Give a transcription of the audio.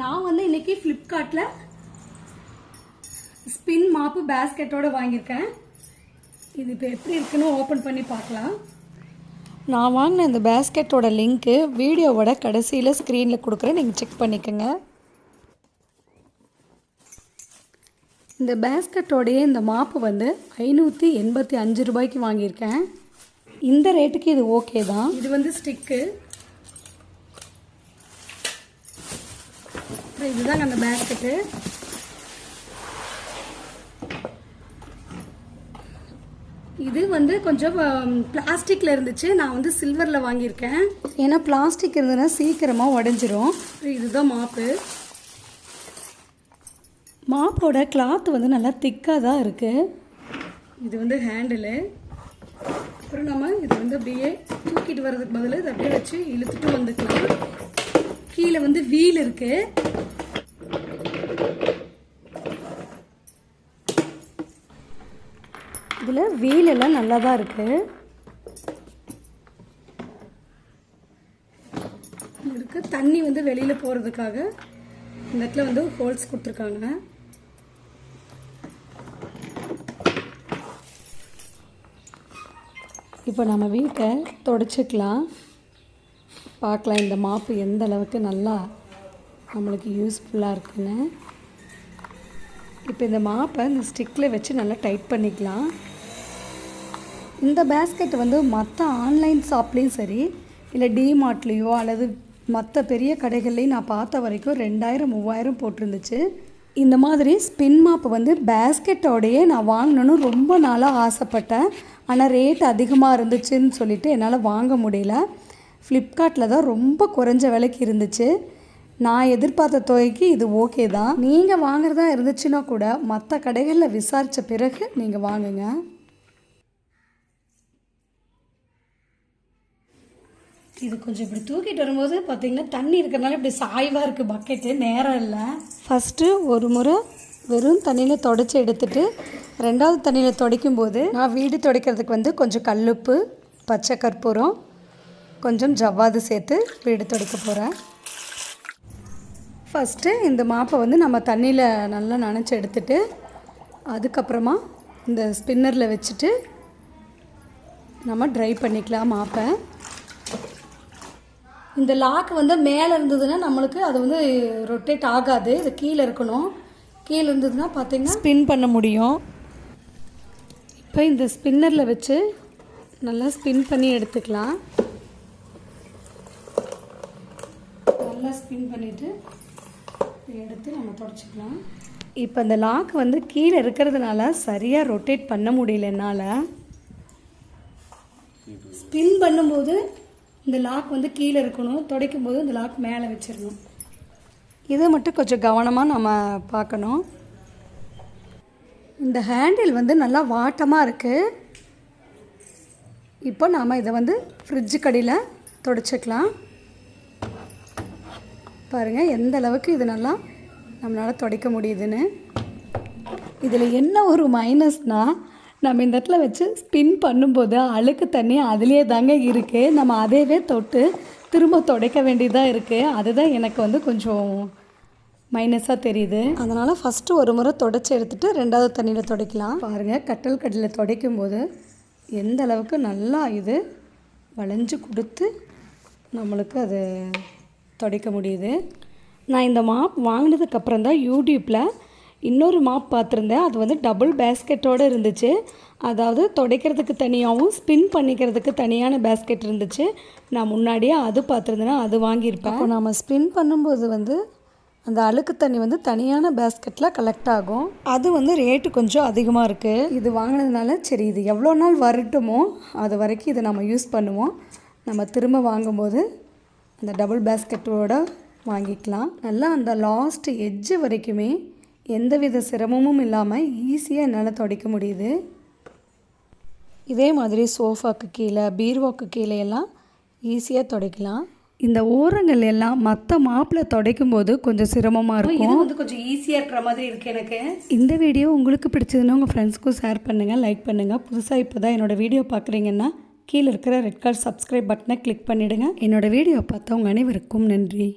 நான் வந்து இன்னைக்கு ஃப்ளிப்கார்ட்டில் ஸ்பின் மாப்பு பேஸ்கெட்டோட வாங்கியிருக்கேன். இது இப்போ எப்படி இருக்குன்னு ஓப்பன் பண்ணி பார்க்கலாம். நான் வாங்கின இந்த பேஸ்கெட்டோட லிங்க்கு வீடியோவோட கடைசியில் ஸ்க்ரீனில் கொடுக்குறேன். நீங்கள் செக் பண்ணிக்கோங்க. இந்த பேஸ்கெட்டோடைய இந்த மாப்பு வந்து ஐநூற்றி எண்பத்தி அஞ்சு ரூபாய்க்கு வாங்கியிருக்கேன். இந்த ரேட்டுக்கு இது ஓகே தான். இது வந்து ஸ்டிக்கு அப்புறம் இதுதாங்க அந்த பேஸ்கெட்டு இது வந்து கொஞ்சம் பிளாஸ்டிக்கில் இருந்துச்சு. நான் வந்து சில்வரில் வாங்கியிருக்கேன். ஏன்னா பிளாஸ்டிக் இருந்ததுன்னா சீக்கிரமாக உடஞ்சிரும். இதுதான் மாப்பு. மாப்போட கிளாத் வந்து நல்லா திக்காக தான் இருக்குது இது வந்து ஹேண்டிலு அப்புறம் நம்ம இது வந்து அப்படியே தூக்கிட்டு வர்றதுக்கு பதில் இதை அப்படியே வச்சு இழுத்துட்டு வந்துக்கலாம். கீழே வந்து வீல் இருக்கு. இதில் வீல் எல்லாம் நல்லா தான் இருக்குது இருக்கு தண்ணி வந்து வெளியில் போகிறதுக்காக இந்த இடத்துல வந்து ஹோல்ஸ் கொடுத்துருக்காங்க. இப்போ நம்ம வீட்டை தொடச்சிக்கலாம். பார்க்கலாம் இந்த மாப்பு எந்த அளவுக்கு நல்லா நம்மளுக்கு யூஸ்ஃபுல்லாக இருக்குன்னு. இப்போ இந்த மாப்பை இந்த ஸ்டிக்கில் வச்சு நல்லா டைட் பண்ணிக்கலாம். இந்த பேஸ்கெட் வந்து மற்ற ஆன்லைன் ஷாப்லேயும் சரி இல்லை டிமார்ட்லேயோ அல்லது மற்ற பெரிய கடைகள்லையும் நான் பார்த்த வரைக்கும் ரெண்டாயிரம் மூவாயிரம் போட்டிருந்துச்சு. இந்த மாதிரி ஸ்பின் மாப்பு வந்து பேஸ்கெட்டோடையே நான் வாங்கணும்னு ரொம்ப நாளாக ஆசைப்பட்டேன். ஆனால் ரேட் அதிகமாக இருந்துச்சுன்னு சொல்லிவிட்டு என்னால் வாங்க முடியல. ஃப்ளிப்கார்ட்டில் தான் ரொம்ப குறைஞ்ச விலைக்கு இருந்துச்சு. நான் எதிர்பார்த்த தொகைக்கு இது ஓகே தான். நீங்கள் வாங்குறதா இருந்துச்சுன்னா கூட மற்ற கடைகளில் விசாரித்த பிறகு நீங்கள் வாங்குங்க. இது கொஞ்சம் இப்படி தூக்கிட்டு வரும்போது பார்த்தீங்கன்னா தண்ணி இருக்கிறனால இப்படி சாய்வாக இருக்குது பக்கெட்டு நேரம் இல்லை. ஃபஸ்ட்டு ஒரு முறை வெறும் தண்ணியில் தொடச்சி எடுத்துட்டு ரெண்டாவது தண்ணியில் துடைக்கும் போது நான் வீடு துடைக்கிறதுக்கு வந்து கொஞ்சம் கல்லுப்பு பச்சை கற்பூரம் கொஞ்சம் ஜவ்வாது சேர்த்து வீடு துடைக்க போகிறேன் ஃபஸ்ட்டு இந்த மாப்பை வந்து நம்ம தண்ணியில் நல்லா நனைச்சி எடுத்துட்டு அதுக்கப்புறமா இந்த ஸ்பின்னரில் வச்சுட்டு நம்ம ட்ரை பண்ணிக்கலாம் மாப்பை. இந்த லாக் வந்து மேலே இருந்ததுன்னா நம்மளுக்கு அது வந்து ரொட்டேட் ஆகாது. இது கீழே இருக்கணும். கீழே இருந்ததுன்னா பார்த்தீங்கன்னா ஸ்பின் பண்ண முடியும். இப்போ இந்த ஸ்பின்னரில் வச்சு நல்லா ஸ்பின் பண்ணி எடுத்துக்கலாம். நல்லா ஸ்பின் பண்ணிவிட்டு எடுத்து நம்ம தொடச்சிக்கலாம். இப்போ இந்த லாக் வந்து கீழே இருக்கிறதுனால சரியாக ரொட்டேட் பண்ண முடியல என்னால். ஸ்பின் பண்ணும்போது இந்த லாக் வந்து கீழே இருக்கணும். துடைக்கும் போது இந்த லாக் மேலே வச்சிடணும். இதை மட்டும் கொஞ்சம் கவனமாக நம்ம பார்க்கணும். இந்த ஹேண்டில் வந்து நல்லா வாட்டமாக இருக்குது இப்போ நாம் இதை வந்து ஃப்ரிட்ஜு கடியில் துடைச்சிக்கலாம். பாருங்கள் எந்த அளவுக்கு இது நல்லா நம்மளால் துடைக்க முடியுதுன்னு. இதில் என்ன ஒரு மைனஸ்னால் நம்ம இந்த இடத்துல வச்சு ஸ்பின் பண்ணும்போது அழுக்கு தண்ணி அதுலேயே தாங்க இருக்குது நம்ம அதையவே தொட்டு திரும்ப துடைக்க வேண்டியதாக இருக்குது அதுதான் எனக்கு வந்து கொஞ்சம் மைனஸாக தெரியுது. அதனால் ஃபஸ்ட்டு ஒரு முறை தொடச்சி எடுத்துகிட்டு ரெண்டாவது தண்ணியில் துடைக்கலாம். பாருங்கள் கட்டல் கட்டில் துடைக்கும் போது எந்த அளவுக்கு நல்லா இது வளைஞ்சு கொடுத்து நம்மளுக்கு அது துடைக்க முடியுது. நான் இந்த மாப் வாங்கினதுக்கப்புறம் தான் யூடியூப்பில் இன்னொரு மாப் பார்த்துருந்தேன். அது வந்து டபுள் பேஸ்கெட்டோடு இருந்துச்சு. அதாவது துடைக்கிறதுக்கு தனியாகவும் ஸ்பின் பண்ணிக்கிறதுக்கு தனியான பேஸ்கெட் இருந்துச்சு. நான் முன்னாடியே அது பார்த்துருந்தேன்னா அது வாங்கியிருப்பேன். அப்போ நம்ம ஸ்பின் பண்ணும்போது வந்து அந்த அழுக்கு தண்ணி வந்து தனியான பேஸ்கெட்டில் கலெக்ட் ஆகும். அது வந்து ரேட்டு கொஞ்சம் அதிகமாக இருக்குது இது வாங்கினதுனால சரி இது எவ்வளோ நாள் வரட்டுமோ அது வரைக்கும் இதை நம்ம யூஸ் பண்ணுவோம். நம்ம திரும்ப வாங்கும்போது அந்த டபுள் பேஸ்கெட்டோட வாங்கிக்கலாம். நல்லா அந்த லாஸ்ட் எட்ஜு வரைக்குமே எந்தவித சிரமமும் இல்லாமல் ஈஸியாக என்னால் துடைக்க முடியுது. இதே மாதிரி சோஃபாக்கு கீழே பீர்வாக்கு கீழே எல்லாம் ஈஸியாக துடைக்கலாம். இந்த ஓரங்கள் எல்லாம் மற்ற மாப்பில் துடைக்கும் போது கொஞ்சம் சிரமமாக இது இருக்கும். வந்து கொஞ்சம் ஈஸியாக இருக்கிற மாதிரி இருக்கு எனக்கு. இந்த வீடியோ உங்களுக்கு பிடிச்சதுன்னா உங்கள் ஃப்ரெண்ட்ஸ்க்கும் ஷேர் பண்ணுங்கள் லைக் பண்ணுங்கள் புதுசாக இப்போ தான் என்னோடய வீடியோ பார்க்குறீங்கன்னா கீழே இருக்கிற ரெட் கலர் சப்ஸ்கிரைப் பட்டனை கிளிக் பண்ணிவிடுங்க என்னோடய வீடியோ பார்த்தா உங்கள் அனைவருக்கும் நன்றி.